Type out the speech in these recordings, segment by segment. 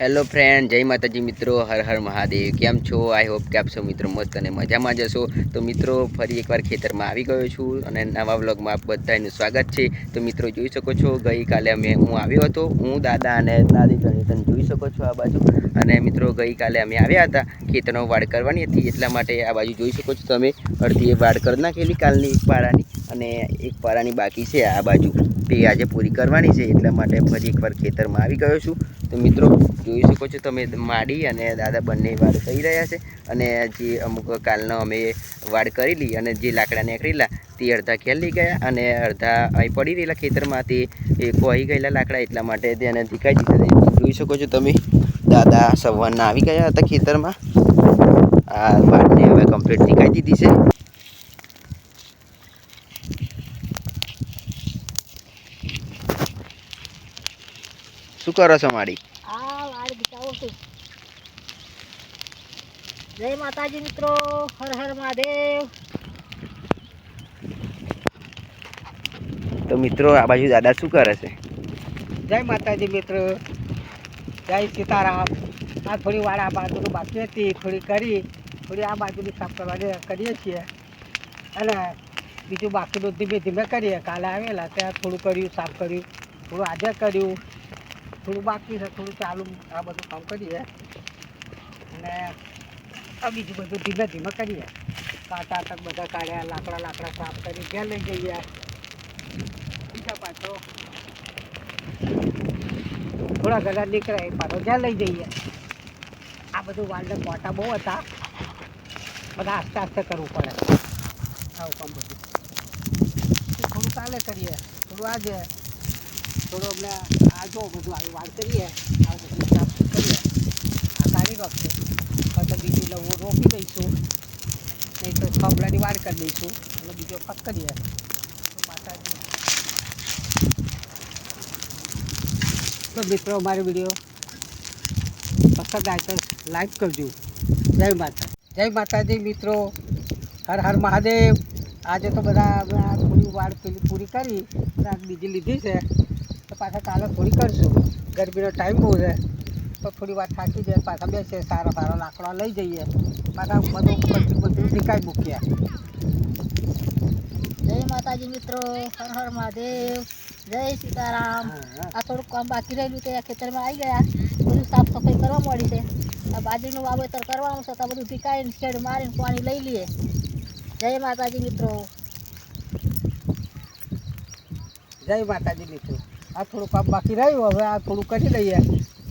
Hello friend જય માતાજી મિત્રો, હર હર મહાદેવ. કેમ છો? આઈ હોપ કે આપ સૌ મિત્રો મસ્ત અને મજામાં જશો તો મિત્રો, ફરી એકવાર ખેતરમાં આવી ગયો છું અને નવા વ્લોગમાં આપ બધાનું સ્વાગત છે. તો મિત્રો, જોઈ શકો છો, ગઈકાલે અમે હું આવ્યો હતો. હું, દાદા અને દાદી તમે જોઈ શકો છો આ બાજુ. અને મિત્રો, ગઈકાલે અમે આવ્યા હતા ખેતરનો વાડ કરવાની હતી. એટલા માટે આ બાજુ જોઈ શકો છો તમે. અડધી વાડ કરી નાખેલી, કાલની પારાની અને એક પારાની બાકી છે, આ બાજુ તે આજે પૂરી કરવાની છે, એટલા માટે ફરી એકવાર ખેતરમાં આવી ગયો છું. તો મિત્રો, જોઈ શકો છો તમે માડી અને દાદા બંને વાડ કરી રહ્યા છે અને જે અમુક કાલનો અમે વાડ કરેલી અને જે લાકડા નીકળેલા તે અડધા ખેલી ગયા અને અડધા અહીં પડી રહેલા ખેતરમાં તે કોહી ગયેલા લાકડા, એટલા માટે તેને ધીકાઈ દીધા. જોઈ શકો છો તમે, દાદા સવારના આવી ગયા હતા ખેતરમાં. આ વાડને હવે કમ્પ્લીટ ધીકાઈ દીધી છે. કરો છો છું. જય માતાજી મિત્રો હર હર મહાદેવ. તો મિત્રો આ બાજુ દાદા શું કરે છે? જય માતાજી મિત્ર. જય સીતારામ. આ થોડી વાર આ બાજુનું બાકી હતી થોડી કરી થોડી આ બાજુની સાફ કરવાની કરીએ છીએ. અને બીજું બાકીનું ધીમે ધીમે કરીએ. કાલે આવેલા ત્યાં થોડું કર્યું સાફ કર્યું થોડું આજે કર્યું. થોડું બાકી છે, થોડું ચાલુ આ બધું કામ કરીએ. અને આ બીજું બધું ધીમે ધીમે કરીએ. કાંટા તક બધા કાઢ્યા, લાકડા લાકડા સાફ કરી ત્યાં લઈ જઈએ. બીજા પાછો થોડા ઘણા નીકળે એ પાછો જ્યાં લઈ જઈએ. આ બધું વાલને કોટા બહુ હતા. બધા આસ્તે આસ્તે કરવું પડે. આવું કામ બધું. થોડું કાલે કરીએ. થોડું આજે થોડું અમને આ જો બધું આવી વાત કરીએ, આ બધું સાફ સૂફ કરીએ. આ કાઢી નાખશે. પછી બીજું લવું રોકી દઈશું. નહીં તો ખબડાની વાડ કરી દઈશું. અને બીજો પક કરીએ. તો તો મિત્રો, અમારો વીડિયો પસંદ આવે તો લાઈક કરજો. જય માતા. જય માતાજી, મિત્રો. હર હર મહાદેવ. આજે તો બધા થોડી વાર પેલી પૂરી કરી બીજી લીધી છે. તો પાછા ચાલે થોડી કરશું. ગરમીનો ટાઈમ બહુ છે. તો થોડી વાર થાકી જાય પાછા બેસીએ સારા સારા લાકડા લઈ જઈએ. પાછા બધું બધું બધું નીકાળી મૂકીએ. જય માતાજી મિત્રો હર હર મહાદેવ જય સીતારામ. આ થોડુંક કામ બાકી રહેલું તે ખેતરમાં આવી ગયા. બધું સાફ સફાઈ કરવા મળી છે. આ બાજરીનું વાવેતર કરવાનું છે તો બધું ટીકાઈને શેડ મારીને પાણી લઈ લઈએ. જય માતાજી મિત્રો. જય માતાજી મિત્રો. આ થોડું કામ બાકી રહ્યું. હવે આ થોડું કરી લઈએ.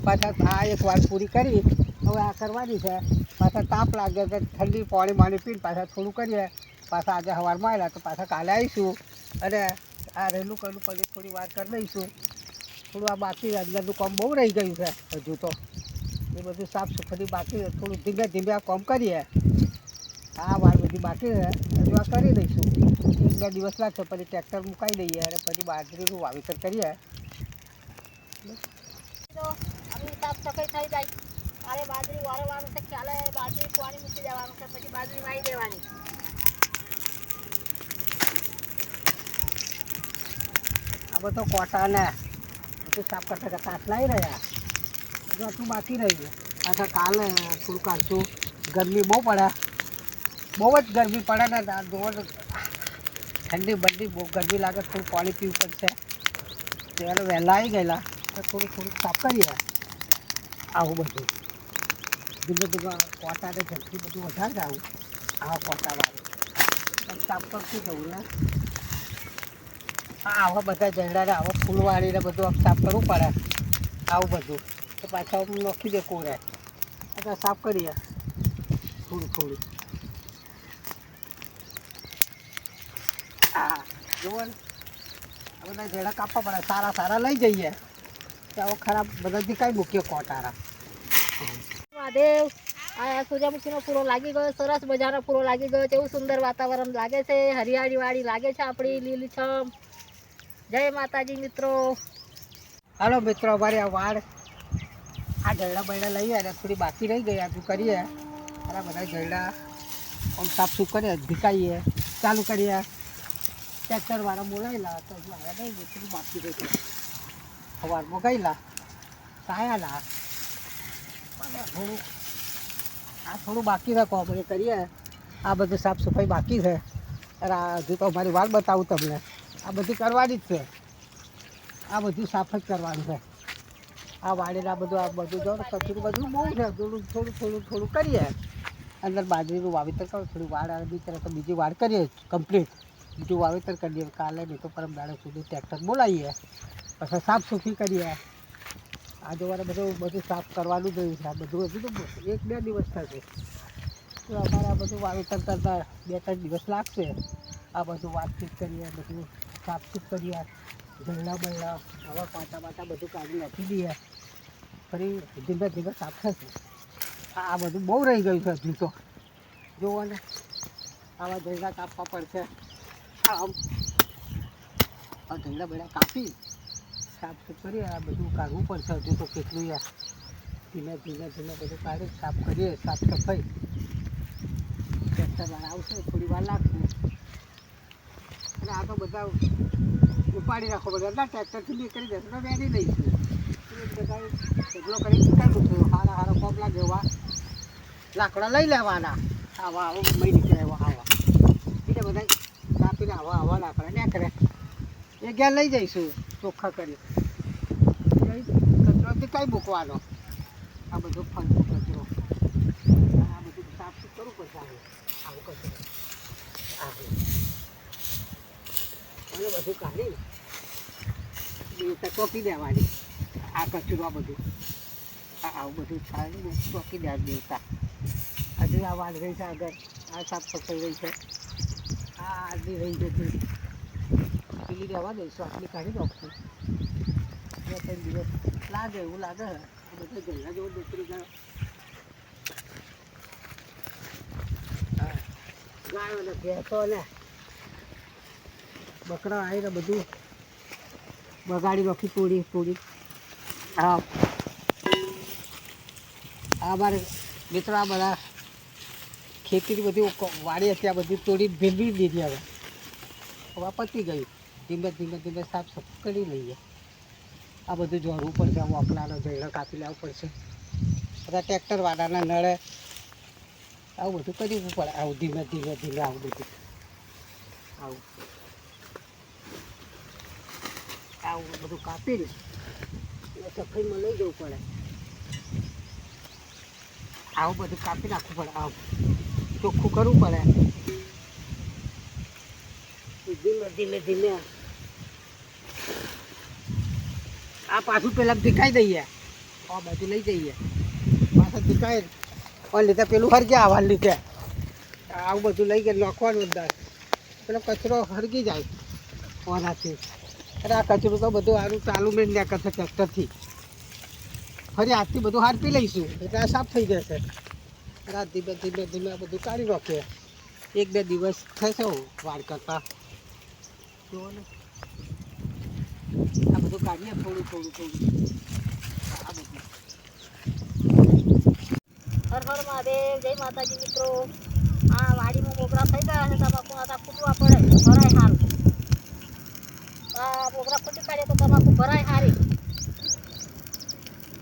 પાછા આ એક વાર પૂરી કરી. હવે આ કરવાની છે. પાછા તાપ લાગે તો ઠંડી પાણી માણી પીને પાછા થોડું કરીએ. પાછા આજે સવારમાં આવ્યા તો પાછા કાલે આવીશું. અને આ રહેલું કરેલું પછી થોડી વાર કરી લઈશું. થોડું આ બાકી અંદરનું કામ બહુ રહી ગયું છે હજુ તો. એ બધું સાફ સુથરી બાકી થોડું ધીમે ધીમે આ કામ કરીએ. આ વાર બધી બાકી છે હજુ આ કરી દઈશું એક બે દિવસ લાગશે પછી ટ્રેક્ટર મુકાઈ દઈએ અને પછી બાજરીનું વાવેતર કરીએ. તો સાફ સફાઈ થઈ જાય. મારે બાજરી વાળવાનું છે ખ્યાલે બાજરી પાણી મૂકી દેવાનું છે પછી બાજરી વાવી દેવાની. આ બધો કોટા બધું સાફ કરતા કરતા લાવી રહ્યા. હજુ આટલું બાકી રહ્યું. પાછા કાલે થોડું કાઢશું ગરમી બહુ પડે. બહુ જ ગરમી પડે ને તો ઠંડી બંડી બહુ ગરમી લાગે, થોડું પાણી પીવું પડશે. ત્યારે વહેલા આવી ગયેલા, તો થોડું થોડું સાફ કરીએ. આવું બધું. ધીમે ધીમે કોટાને ઝડપી બધું વધારે જ આવું કોટાવાળું સાફ કરતું જવું ને. આવા બધા ઝંડાને આવા ફૂલવાળીને બધું આમ સાફ કરવું પડે. આવું બધું. તો પાછા આમ નોખી દે કોરે. સાફ કરીએ. થોડું થોડું હા જુઓ ને. આ બધા ઝેડા કાપવા પડે. સારા સારા લઈ જઈએ. ચાવો ખરાબ બધા દીકાઈ મૂકીએ કોટારા. મહાદેવ આ સૂર્યમુખીનો પૂરો લાગી ગયો. સરસ મજાનો પૂરો લાગી ગયો. કેવું સુંદર વાતાવરણ લાગે છે. હરિયાળી વાળી લાગે છે આપણી લીલીછમ. જય માતાજી મિત્રો. હાલો મિત્રો અમારી આ વાડ આ જરડા બરડા લઈએ અને થોડી બાકી રહી ગઈ. આજુ કરીએ. અને આ બધા જરડા આમ સાફ સુફ કરીએ ભીકાઈએ ચાલુ કરીએ. ટ્રેક્ટરવાળા બોલાયેલા તો મારા નહીં થોડું બાકી રહી. સવારમાં ગયેલા કાયાલા થોડું આ થોડું બાકી છે કોમ કરીએ. આ બધું સાફ સફાઈ બાકી છે. અરે હજુ તો અમારી વાર બતાવું તમને. આ બધી કરવાની જ છે. આ બધું સાફ જ કરવાનું છે. આ વાડીને આ બધું આ બધું જો કચરું બધું બહુ છે. થોડું થોડું થોડું થોડું કરીએ. અંદર બાજરીનું વાવેતર કરો, થોડી વાડ આવે, બીજી તો બીજી વાડ કરીએ કમ્પ્લીટ બીજું વાવેતર કરીએ. કાલે નહીં તો પરમ દાડે સુધી ટ્રેક્ટર બોલાવીએ. પછી સાફ સુફી કરીએ. આ જોવાને બધું બધું સાફ કરવાનું જોયું છે. આ બધું હજુ તો એક બે દિવસ થશે. તો અમારે આ બધું વાવેતર કરતા બે ત્રણ દિવસ લાગશે. આ બધું વાતચીત કરીએ બધું સાફસૂફ કરીએ. જલ્લા બલ્લા આવા પાટા પાટા બધું કાઢી નાખી દઈએ. ફરી ધીમે ધીમે સાફ થશે. આ બધું બહુ રહી ગયું છે હજુ તો. જોવો ને. આવા જલ્લા કાપવા પડશે. આમ. આ જલ્લા બધા કાપી. સાફ સુફ કરીએ, આ બધું કાઢવું પડશે. હજુ તો કેટલું યાર. ધીમે ધીમે ધીમે બધું કાઢી, સાફ કરીએ, સાફ સફાઈ. ટ્રેક્ટર આવશે, થોડી વાર લાગશે. અને આ તો બધા ઉપાડી રાખો બધા. ના, ટ્રેક્ટરથી બી કરી દેશે, તો વેરી લઈશું ઢગલો કરી નીકળવું છું હારા હારા કોમ લાગે લાકડા લઈ લેવાના. આવા, આવું મહી નીકળે એવા, આવા. એટલે બધા કાપીને આવા આવા લાકડા નીકળે એ ગયા લઈ જઈશું. ચોખ્ખા કરી. કચરોથી કઈ મૂકવાનો? આ બધો ફરતો કચરો. આ બધું સાફ કરવું પડશે આવું? આવું કચરો આવું. અને બધું કાઢી. ટોકી દેવાની. આ કચરો, આ બધું. આવું બધું થાય ટોકી દે દેવતા. હજુ આ વાત રહી છે આગળ. આ સાફ સફાઈ રહી છે. આ આદમી રહી જતી પેલી રહેવા દઈશું, આટલી કાઢી નાખશું. બે લાગે એવું લાગે બધું ગંગા જેવું નીકળી. ગાયો. ને ભેંસો ને બકરા આવીને બધું બગાડી નાખી પૂરી પૂરી. હા. આ મારે મિત્રો બધા ખેતીની બધી વાડી હતી આ બધી તોડી ભેળવી દીધી હવે. હવે પતી ગયું. ધીમે ધીમે ધીમે સાફ સફાઈ કરી લઈએ. આ બધું જોડવું પડશે, આમ અકલાનો જૈડો કાપી લેવું પડશે. બધા ટ્રેક્ટરવાળાના નળે આવું બધું કરવું પડે. આવું ધીમે ધીમે ધીમે આવું બધું. આવું. આવું બધું કાપીને સફાઈમાં લઈ જવું પડે. આવું બધું કાપી નાખવું પડે. આવું. ચોખ્ખું કરવું પડે. ધીમે ધીમે ધીમે. આ પાછું પેલા દેખાઈ દઈએ. આ બાજુ લઈ જઈએ. પાછા દેખાય ઓન લીધે પેલું હરગ્યા આવા લીધે. આવું બધું લઈ ગયા નાખવાનું અંદર. પેલો કચરો હરગી જાય ઓનાથી અરે આ કચરું તો બધું સારું ચાલુ મેં ન્યા કરશે ટ્રેક્ટરથી. ફરી આજથી બધું હારપી લઈશું, એટલે આ સાફ થઈ જશે. રાત ધીમે ધીમે ધીમે બધું કાઢી નાખીએ. એક બે દિવસ થશે વાર કરતા. જુઓ ને. આ બધું કાઢીએ થોડું થોડું થોડું. આ બધું. હર હર મહાદેવ, જય માતાજી મિત્રો. આ વાડીમાં મોગરા થઈ ગયા છે તમાકુ આ ફૂટવા પડે. ભરાય સારું આ મોગરા ફૂટી કાઢીએ તો તમાકુ ભરાય સારી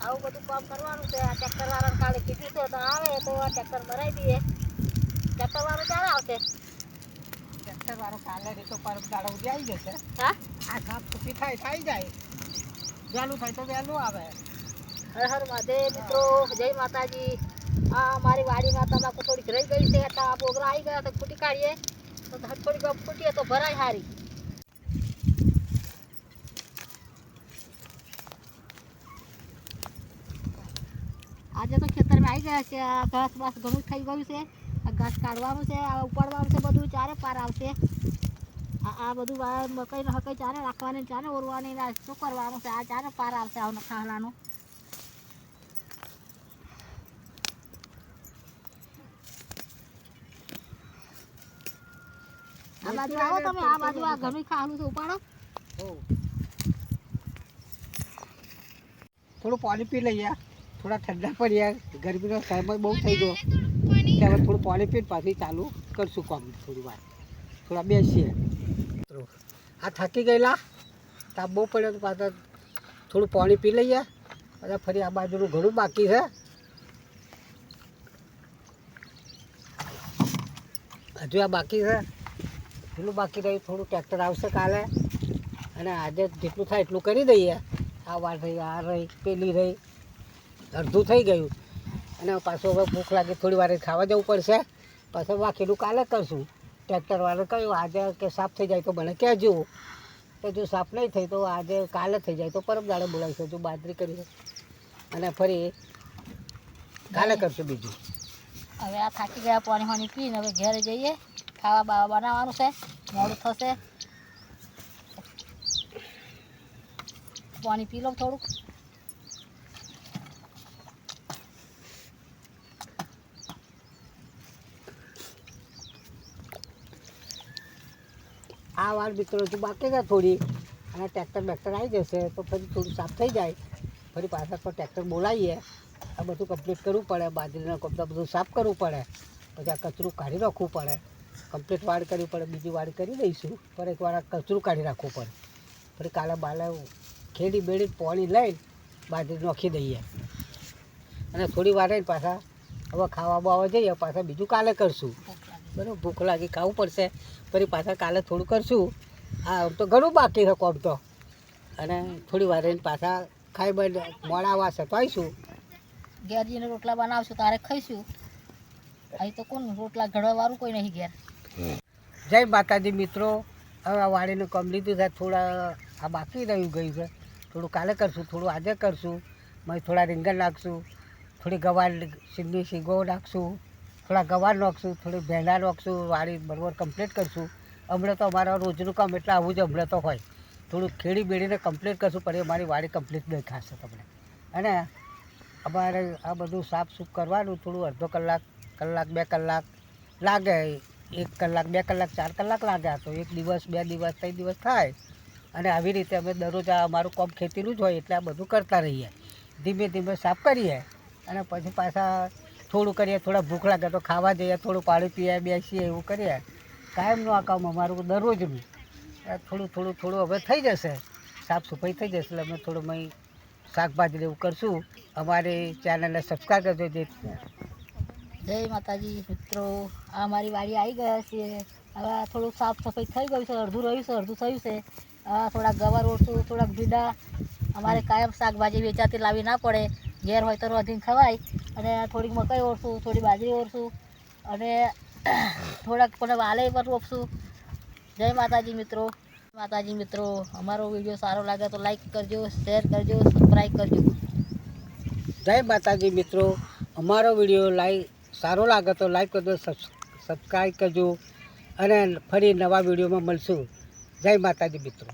આવું બધું કામ કરવાનું છે. આ ટ્રેક્ટર વાળાને કાલે કીધું છે તો આવે તો આ ટ્રેક્ટર ભરાઈ દઈએ. ટ્રેક્ટર વાળો ક્યારે આવશે? ટ્રેક્ટર વાળો કાલે રીતો પર દાડો ઉડી આવી જશે. હા? આ ઘાપ સુફી થાય થઈ જાય. વહેલું થાય તો વહેલું આવે. હર હર મહાદેવ મિત્રો જય માતાજી. આ મારી વાડીમાં તમાકુ થોડીક રહી ગઈ છે. તો આ બોગરા આવી ગયા તો ફૂટી કાઢીએ. તો થોડીક ફૂટીએ તો ભરાય સારી આજે તો ખેતરમાં આવી ગયા છે. ઘાસ બાસ ઘણું થઈ ગયું છે. આ ઘાસ કાઢવાનું છે ઉપાડવાનું છે બધું ચારે પાર આવશે. આ બધું મકાઈનો હકાઈ ચારે રાખવાની ચારે ઓરવાની શું કરવાનું છે? આ ચારે પાર આવશે આવું ખાલાનું આ બાજુ આવો તમે. આ બાજુ આ ઘણું ખાવાનું છે ઉપાડો. થોડું પાણી પી લઈએ. થોડા ઠંડા પડ્યા ગરમીનો સમય બહુ થઈ ગયો. ત્યારે થોડું પાણી પીને પાછી ચાલુ કરશું કામ થોડી વાર. થોડા બેસીએ. આ થાકી ગયેલા. તાપ બહુ પડ્યો તો પાછા થોડું પાણી પી લઈએ. અને ફરી આ બાજુનું ઘણું બાકી છે. હજુ આ બાકી છે. એટલું બાકી રહ્યું થોડું ટ્રેક્ટર આવશે કાલે. અને આજે જેટલું થાય એટલું કરી દઈએ. આ વાર રહી આ રહી પેલી રહી. અડધું થઈ ગયું. અને પાછું હવે ભૂખ લાગે, થોડી વાર ખાવા જવું પડશે. પાછું બાકીનું કાલે કરશું. ટ્રેક્ટરવાળો કહ્યું, આજે કે સાફ થઈ જાય તો મને કહેજો. તો જો સાફ નહીં થઈ તો આજે કાલે થઈ જાય તો પરમ દાડે બોલાવીશું. જો બાદરી કરી અને ફરી કાલે કરશું બીજું. હવે આ થાકી ગયા, પાણી પાણી પીને હવે ઘરે જઈએ. ખાવા બાવા બનાવવાનું છે. મોડું થશે. પાણી પી લો થોડુંક. આ વાર મિત્રો હજુ બાકી છે થોડી. અને ટ્રેક્ટર બેક્ટર આવી જશે તો ફરી થોડું સાફ થઈ જાય. ફરી પાછા તો ટ્રેક્ટર બોલાવીએ. આ બધું કમ્પ્લીટ કરવું પડે. બાજરીના કપડા બધું સાફ કરવું પડે. પછી આ કચરું કાઢી રાખવું પડે. કમ્પ્લીટ વાડ કરવી પડે. બીજી વાડ કરી દઈશું. પર એકવાર આ કચરું કાઢી રાખવું પડે. ફરી કાલે બાલે ખેડી બેડી પાણી લઈને બાજરી નાખી દઈએ. અને થોડી વાર પાછા હવે ખાવા બાવા જઈએ. પાછા બીજું કાલે કરશું. બરાબર ભૂખ લાગી ખાવું પડશે. ફરી પાછા કાલે થોડું કરશું. હા આમ તો ઘણું બાકી છે કોમ તો. અને થોડી વાર રહીને પાછા ખાઈ બને મોડા તો આવીશું. ઘેરજીને રોટલા બનાવશું તારે ખાઈશું. અહીં તો કોણ રોટલા ઘડવા વાળું કોઈ નહીં ઘેર. જય માતાજી મિત્રો. હવે આ વાડીનું કામ લીધું છે થોડા આ બાકી રહ્યું ગયું છે. થોડું કાલે કરશું થોડું આજે કરશું. પછી થોડા રીંગણ નાખશું થોડી ગવાર સિંગની શીંગો નાખશું. થોડા ગવાર નાખશું, થોડી ભેંડા નાખશું વાડી બરોબર કમ્પ્લીટ કરશું. હમણાં તો અમારા રોજનું કામ એટલે આવું જ હમણાં તો હોય. થોડું ખેડી બેડીને કમ્પ્લીટ કરશું, પણ મારી વાડી કમ્પ્લીટ નહીં ખાશે તમને. અને અમારે આ બધું સાફ સૂફ કરવાનું, થોડું અડધો કલાક કલાક, બે કલાક લાગે. એક કલાક, બે કલાક, ચાર કલાક લાગે. તો એક દિવસ, બે દિવસ, ત્રણ દિવસ થાય. અને આવી રીતે અમે દરરોજ આ અમારું કોમ ખેતીનું જ હોય એટલે આ બધું કરતા રહીએ. ધીમે ધીમે સાફ કરીએ. અને પછી પાછા થોડું કરીએ, થોડા ભૂખ લાગે તો ખાવા જઈએ, થોડું પાણી પીએ, બેસીએ, એવું કરીએ. કાયમનું આ કામ અમારું દરરોજનું. થોડું થોડું થોડું હવે થઈ જશે. સાફ સફાઈ થઈ જશે એટલે અમે થોડું મય શાકભાજી એવું કરશું. અમારી ચેનલને સબસ્ક્રાઈબ કરજો જે જય માતાજી, મિત્રો. આ મારી વાડી આવી ગયા છીએ. હવે થોડું સાફ સફાઈ થઈ ગયું છે, અડધું રહ્યું છે, અડધું થયું છે. થોડાક ગવાર ઓળશું, થોડાક ભીડા. અમારે કાયમ શાકભાજી વેચાતી લાવી ના પડે. ઘેર હોય તો રોધીને ખવાય. અને થોડીક મકાઈ ઓળશું થોડી બાજરી ઓળશું અને થોડાક પણ વાલે પણ રોપશું. જય માતાજી મિત્રો. માતાજી મિત્રો, અમારો વીડિયો સારો લાગે તો લાઈક કરજો શેર કરજો સબસ્ક્રાઈબ કરજો. જય માતાજી મિત્રો. અમારો વીડિયો લાઈક સારો લાગે તો લાઈક કરજો સબસ્ક્રાઈબ કરજો અને ફરી નવા વિડીયોમાં મળશું. જય માતાજી મિત્રો.